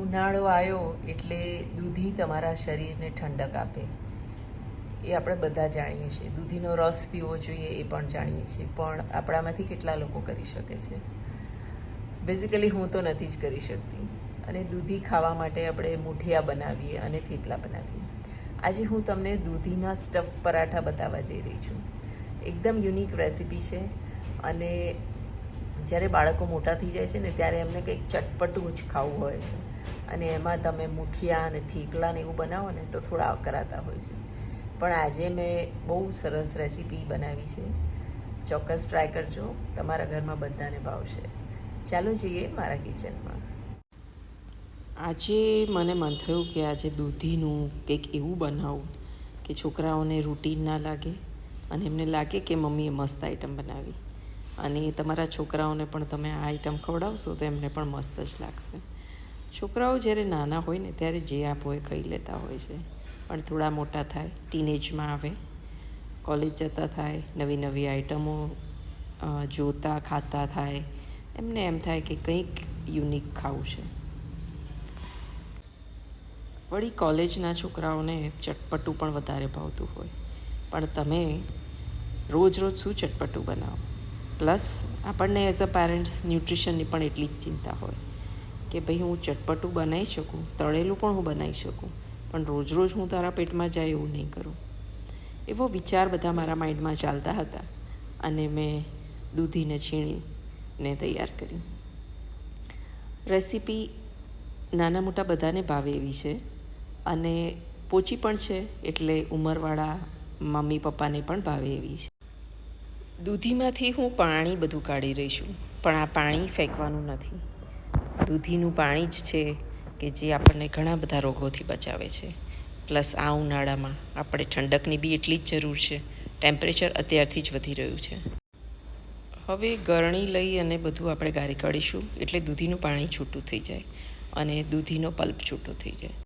ઉનાળો આવ્યો એટલે દૂધી તમારા શરીરને ઠંડક આપે. એ આપણે બધા જાણીએ છીએ. દૂધીનો રસ પીવો જોઈએ એ પણ જાણીએ છીએ. પણ આપણામાંથી કેટલા લોકો કરી શકે છે? બેઝિકલી હું તો નથી જ કરી શકતી. અને દૂધી ખાવા માટે આપણે મુઠિયા બનાવીએ અને થેપલા બનાવીએ. આજે હું તમને દૂધીના સ્ટફ પરાઠા બતાવવા જઈ રહી છું. એકદમ યુનિક રેસિપી છે. અને જ્યારે બાળકો મોટા થઈ જાય છે ને ત્યારે એમને કંઈક ચટપટું જ ખાવું હોય છે. અને એમાં તમે મુઠિયા અને થેપલા ને એવું બનાવો ને તો થોડા અકરાતા હોય છે. પણ આજે મેં બહુ સરસ રેસીપી બનાવી છે. ચોક્કસ ટ્રાય કરજો. તમારા ઘરમાં બધાને ભાવશે. ચાલો જઈએ મારા કિચનમાં આજે મને મન થયું કે આજે દૂધીનું કંઈક એવું બનાવું કે છોકરાઓને રૂટીન ના લાગે અને એમને લાગે કે મમ્મીએ મસ્ત આઈટમ બનાવી. અને તમારા છોકરાઓને પણ તમે આ આઈટમ ખવડાવશો તો એમને પણ મસ્ત જ લાગશે. છોકરાઓ જ્યારે નાના હોય ને ત્યારે જે આપો એ ખાઈ લેતા હોય છે. પણ થોડા મોટા થાય, ટીનેજમાં આવે, કોલેજ જતા થાય, નવી નવી આઈટમો જોતા, ખાતા થાય, એમને એમ થાય કે કંઈક યુનિક ખાવું છે. વળી કોલેજના છોકરાઓને ચટપટું પણ વધારે ભાવતું હોય. પણ તમે રોજ રોજ શું ચટપટું બનાવો? પ્લસ આપણને એઝ અ પેરેન્ટ્સ ન્યુટ્રિશનની પણ એટલી જ ચિંતા હોય. કે ભાઈ હું ચટપટું બનાવી શકું, તળેલું પણ હું બનાવી શકું, પણ રોજ રોજ હું તારા પેટમાં જાય એવું નહીં કરું. એવો વિચાર બધા મારા માઇન્ડમાં ચાલતા હતા અને મેં દૂધીને છીણીને તૈયાર કરી રેસીપી નાના મોટા બધાને ભાવે એવી છે અને પોચી પણ છે એટલે ઉંમરવાળા મમ્મી પપ્પાને પણ ભાવે એવી છે. દૂધીમાંથી હું પાણી બધું કાઢી રહી છું પણ આ પાણી ફેંકવાનું નથી. દૂધીનું પાણી જ છે કે જે આપણને ઘણા બધા રોગોથી બચાવે છે. પ્લસ આ ઉનાળામાં આપણે ઠંડકની બી એટલી જ જરૂર છે. ટેમ્પરેચર અત્યારથી જ વધી રહ્યું છે. હવે ગરણી લઈ અને બધું આપણે ગારી કાઢીશું એટલે દૂધીનું પાણી છૂટું થઈ જાય અને દૂધીનો પલ્પ છૂટો થઈ જાય.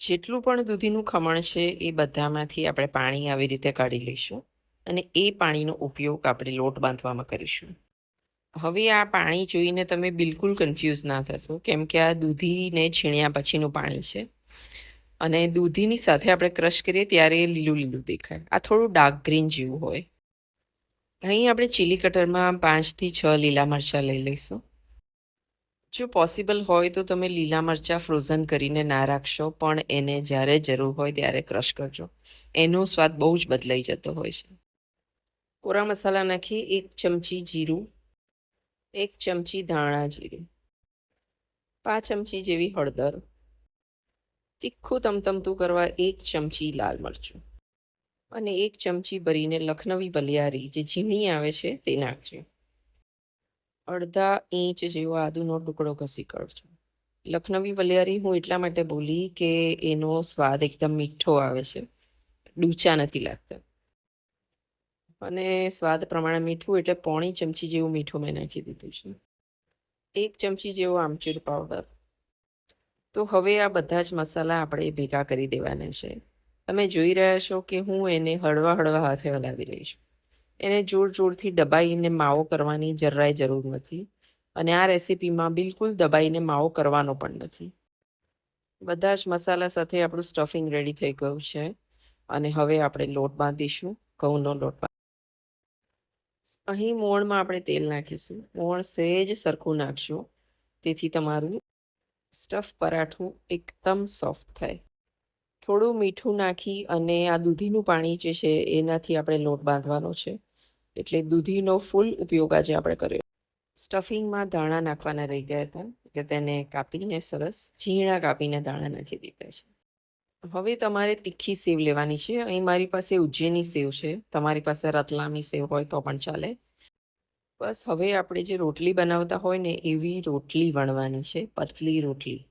જેટલું પણ દૂધીનું ખમણ છે એ બધામાંથી આપણે પાણી આવી રીતે કાઢી લઈશું અને એ પાણીનો ઉપયોગ આપણે લોટ બાંધવામાં કરીશું. હવે આ પાણી જોઈને તમે બિલકુલ કન્ફ્યુઝ ના થશો, કેમ કે આ દૂધીને છીણ્યા પછીનું પાણી છે. અને દૂધીની સાથે આપણે ક્રશ કરીએ ત્યારે એ લીલું લીલું દેખાય. આ થોડું ડાર્ક ગ્રીન જેવું હોય. અહીં આપણે ચીલી કટરમાં પાંચથી છ લીલા મરચાં લઈ લઈશું. જો પોસિબલ હોય તો તમે લીલા મરચાં ફ્રોઝન કરીને ના રાખશો, પણ એને જ્યારે જરૂર હોય ત્યારે ક્રશ કરજો. એનો સ્વાદ બહુ જ બદલાઈ જતો હોય છે. કોરા મસાલા નાખી એક ચમચી જીરું એક ચમચી ધાણા જીરું પાંચ ચમચી જેવી હળદર, તીખું તમતમતું કરવા એક ચમચી લાલ મરચું અને એક ચમચી ભરીને લખનવી વલિયારી જે ઝીણી આવે છે તે નાખજો. અડધા ઇંચ જેવો આદુનો ટુકડો ઘસી કાઢજો. લખનવી વલિયારી હું એટલા માટે બોલી કે એનો સ્વાદ એકદમ મીઠો આવે છે, ડૂચા નથી લાગતા. અને સ્વાદ પ્રમાણે મીઠું એટલે પોણી ચમચી જેવું મીઠું મેં નાખી દીધું છે. એક ચમચી જેવો આમચૂર પાવડર તો હવે આ બધા જ મસાલા આપણે ભેગા કરી દેવાના છે. તમે જોઈ રહ્યા છો કે હું એને હળવા હળવા હાથે હલાવી રહી છું. એને જોર જોરથી દબાઈને માવો કરવાની જરાય જરૂર નથી અને આ રેસીપીમાં બિલકુલ દબાઈને માવો કરવાનો પણ નથી. બધા જ મસાલા સાથે આપણું સ્ટફિંગ રેડી થઈ ગયું છે. અને હવે આપણે લોટ બાંધીશું. ઘઉંનો લોટ અહીં મોણમાં આપણે તેલ નાખીશું. મોણ સહેજ સરખું નાખશું તેથી તમારું સ્ટફ પરાઠું એકદમ સોફ્ટ થાય. થોડું મીઠું નાખી અને આ દૂધીનું પાણી જે છે એનાથી આપણે લોટ બાંધવાનો છે. એટલે દૂધીનો ફૂલ ઉપયોગ આજે આપણે કર્યો. સ્ટફિંગમાં ધાણા નાખવાના રહી ગયા હતા. એટલે તેને કાપીને સરસ ઝીણા કાપીને દાણા નાખી દીધા છે. હવે તમારે તીખી સેવ લેવાની છે. અહીં મારી પાસે ઉજ્જૈની સેવ છે. તમારી પાસે રતલામી સેવ હોય તો પણ ચાલે. બસ હવે આપણે જે રોટલી બનાવતા હોય ને એવી રોટલી વણવાની છે. પતલી રોટલી.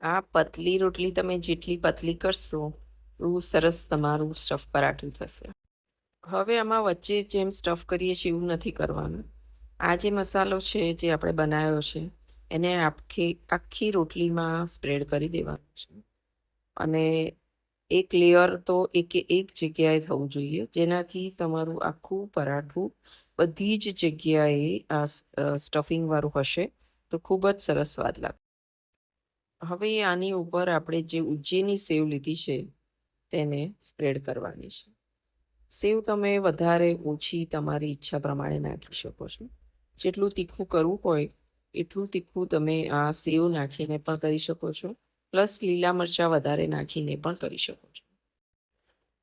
આ પતલી રોટલી તમે જેટલી પતલી કરશો, એવું સરસ તમારું સ્ટફ પરાઠું થશે. હવે આમાં વચ્ચે જેમ સ્ટફ કરીએ છીએ એવું નથી કરવાનું. આ જે મસાલો છે જે આપણે બનાવ્યો છે, એને આખી આખી રોટલીમાં સ્પ્રેડ કરી દેવાનો છે. અને એક લેયર તો એકે એક જગ્યાએ થવું જોઈએ. જેનાથી તમારું આખું પરાઠું બધી જ જગ્યાએ આ સ્ટફિંગ વાળું હશે તો ખૂબ જ સરસ સ્વાદ લાગશે હવે આની ઉપર આપણે જે ઉજ્જૈની સેવ લીધી છે તેને સ્પ્રેડ કરવાની છે. સેવ તમે વધારે ઓછી તમારી ઈચ્છા પ્રમાણે નાખી શકો છો. જેટલું તીખું કરવું હોય એટલું તીખું તમે આ સેવ નાખીને પણ કરી શકો છો. પ્લસ લીલા મરચાં વધારે નાખીને પણ કરી શકો છો.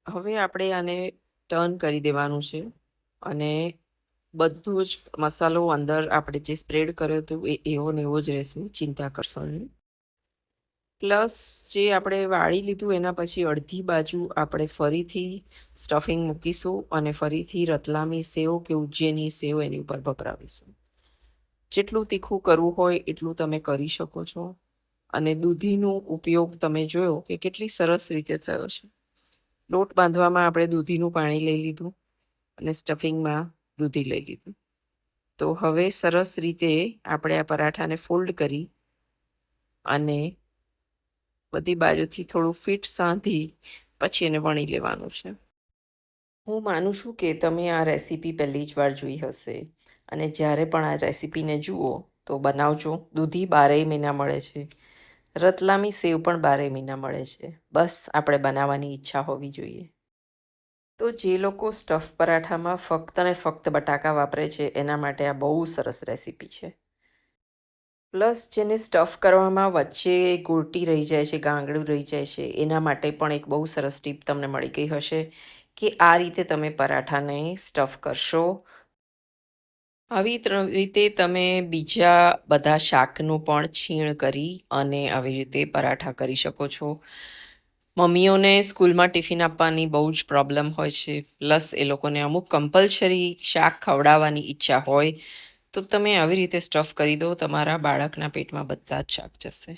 હવે આપણે આને ટર્ન કરી દેવાનું છે અને બધું જ મસાલો અંદર આપણે જે સ્પ્રેડ કર્યો હતો એ એવો ને એવો જ રહેશે, ચિંતા કરશો નહીં. પ્લસ જે આપણે વાળી લીધું એના પછી અડધી બાજુ આપણે ફરીથી સ્ટફિંગ મૂકીશું અને ફરીથી રતલામી સેવ કે ઉજ્જૈની સેવ એની ઉપર ભભરાવીશું જેટલું તીખું કરવું હોય એટલું તમે કરી શકો છો. અને દૂધીનો ઉપયોગ તમે જોયો કે કેટલી સરસ રીતે થયો છે. લોટ બાંધવામાં આપણે દૂધીનું પાણી લઈ લીધું અને સ્ટફિંગમાં દૂધી લઈ લીધું. તો હવે સરસ રીતે આપણે આ પરાઠાને ફોલ્ડ કરી અને બધી બાજુથી થોડું ફિટ સાંધી પછી એને વણી લેવાનું છે. હું માનું છું કે તમે આ રેસીપી પહેલી જ વાર જોઈ હશે અને જ્યારે પણ આ રેસીપીને જુઓ તો બનાવજો. દૂધી બારેય મહિના મળે છે. રતલામી સેવ પણ બારે મહિના મળે છે. બસ, આપણે બનાવવાની ઈચ્છા હોવી જોઈએ. તો જે લોકો સ્ટફ પરાઠામાં ફક્ત ને ફક્ત બટાકા વાપરે છે, એના માટે આ બહુ સરસ રેસીપી છે. પ્લસ, જેને સ્ટફ કરવામાં વચ્ચે ગોટી રહી જાય છે, ગાંગડું રહી જાય છે, એના માટે પણ એક બહુ સરસ ટીપ તમને મળી ગઈ હશે કે આ રીતે તમે પરાઠાને સ્ટફ કરશો આવી રીતે તમે બીજા બધા શાકનું પણ છીણ કરી અને આવી રીતે પરાઠા કરી શકો છો. મમ્મીઓને સ્કૂલમાં ટિફિન આપવાની બહુ જ પ્રોબ્લેમ હોય છે. પ્લસ એ લોકોને અમુક કમ્પલસરી શાક ખવડાવવાની ઈચ્છા હોય, તો તમે આવી રીતે સ્ટફ કરી દો, તમારા બાળકના પેટમાં બધા જ શાક જશે.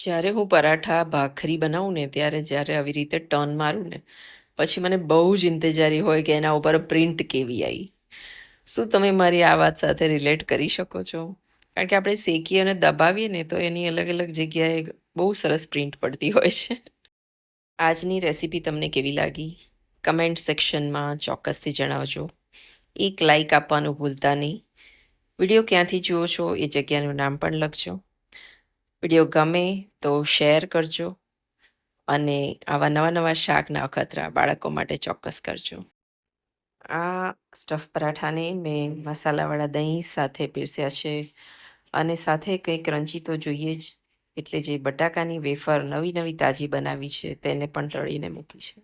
જ્યારે હું પરાઠા ભાખરી બનાવું ને, ત્યારે જ્યારે આવી રીતે ટર્ન મારું ને, પછી મને બહુ જ ઇંતજારી હોય કે એના ઉપર પ્રિન્ટ કેવી આવી શું તમે મારી આ વાત સાથે રિલેટ કરી શકો છો? કારણ કે આપણે શેકીએ અને દબાવીએ ને તો એની અલગ અલગ જગ્યાએ બહુ સરસ પ્રિન્ટ પડતી હોય છે. આજની રેસીપી તમને કેવી લાગી? કમેન્ટ સેક્શનમાં ચોક્કસથી જણાવજો. એક લાઈક આપવાનું ભૂલતા નહીં. વીડિયો ક્યાંથી જુઓ છો એ જગ્યાનું નામ પણ લખજો. વીડિયો ગમે તો શેર કરજો અને આવા નવા નવા શાકના અખતરા બાળકો માટે ચોક્કસ કરજો. આ સ્ટફ પરાઠાને મેં મસાલાવાળા દહીં સાથે પીરસ્યા છે. અને સાથે કંઈ ક્રંચી તો જોઈએ જ, એટલે જે બટાકાની વેફર નવી નવી તાજી બનાવી છે, તેને પણ તળીને મૂકી છે.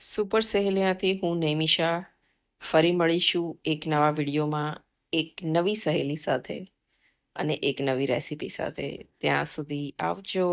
સુપર સહેલિયાથી હું નૈમિષા ફરી મળીશું એક નવા વિડીયોમાં, એક નવી સહેલી સાથે અને એક નવી રેસીપી સાથે. ત્યાં સુધી આવજો.